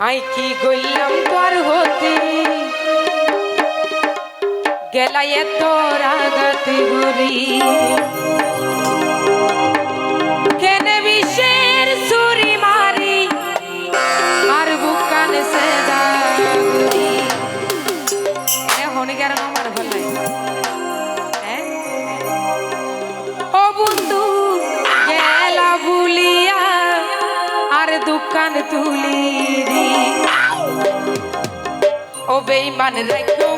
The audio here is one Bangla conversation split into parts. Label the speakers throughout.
Speaker 1: আই কি গইলাম তোর হতে? গেলাই এত রাগাতে ঘুরি কান তুলি দি। ও বেইমান রাখো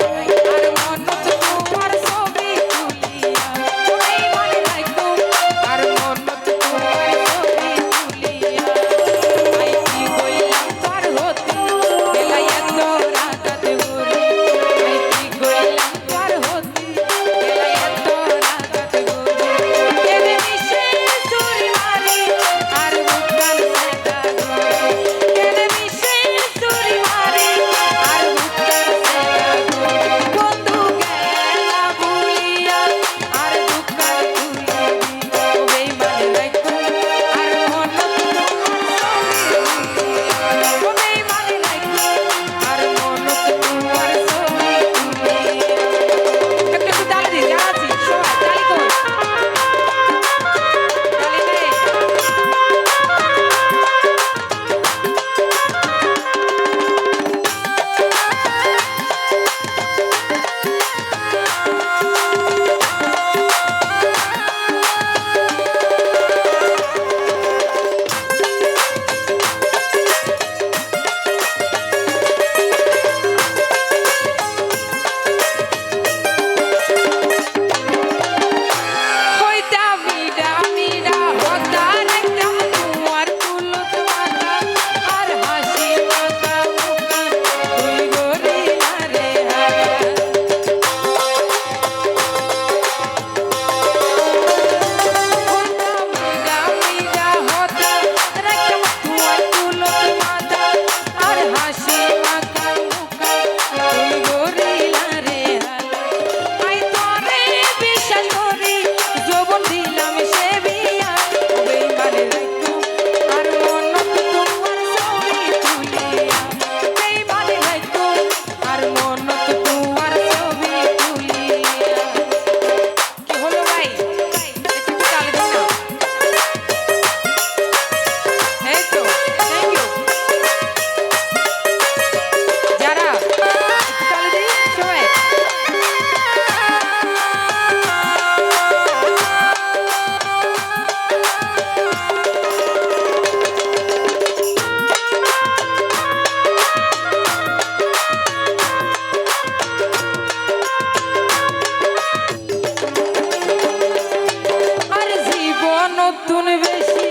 Speaker 1: আগুন বেশি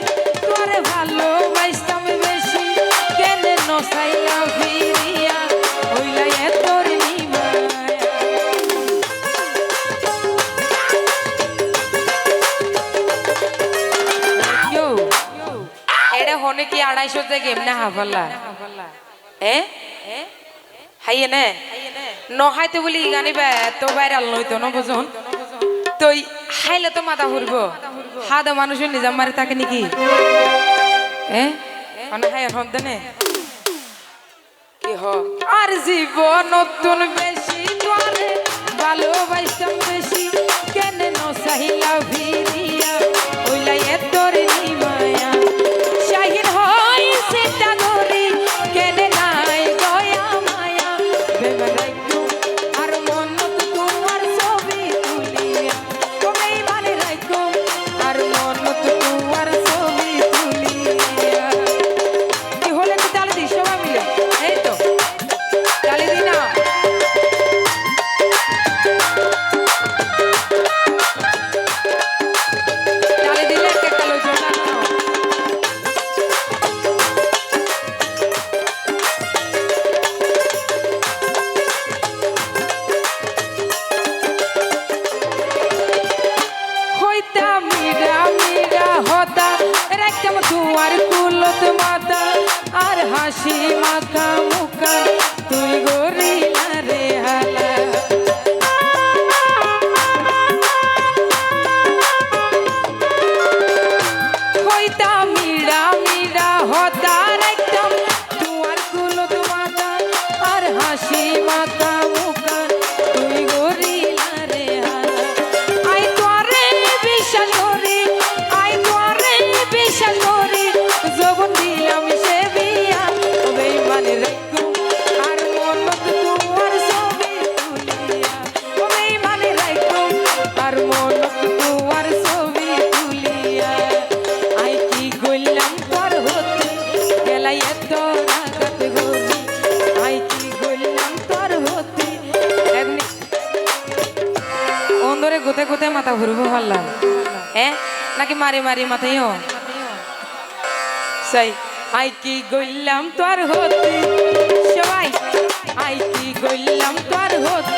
Speaker 1: তোর ভালোবাসতাম বেশি। কেন নসাইয়া ফিরিয়া কি আড়াইশো থেকে এমনি হাফালা? এ? হাইয়ে নে? নহাইতে বলি গানিবা, এত বাইরে আল্লাহ তো ন বুঝুন। তুই হাইলে তো মাথা ঘুরব। হাদা মানুষ নিজাম মারে থাকে নাকি? হ্যাঁ আর জীবন নতুন বেশি ভালোবাসি। পিতা মীরা মীরা হতা। রাখতাম তোমার কুলত মাতা। আর হাসি মাখা মুখা। তুই গরিলা রে হাল। অন্দরে গোতে গোতে মাথা ঘুরবো পারলাম হ্যাঁ নাকি মারি মারি মাথাইও সেই, আই কি তোর হতি? সবাই, আই কি গইলাম তোর হতি?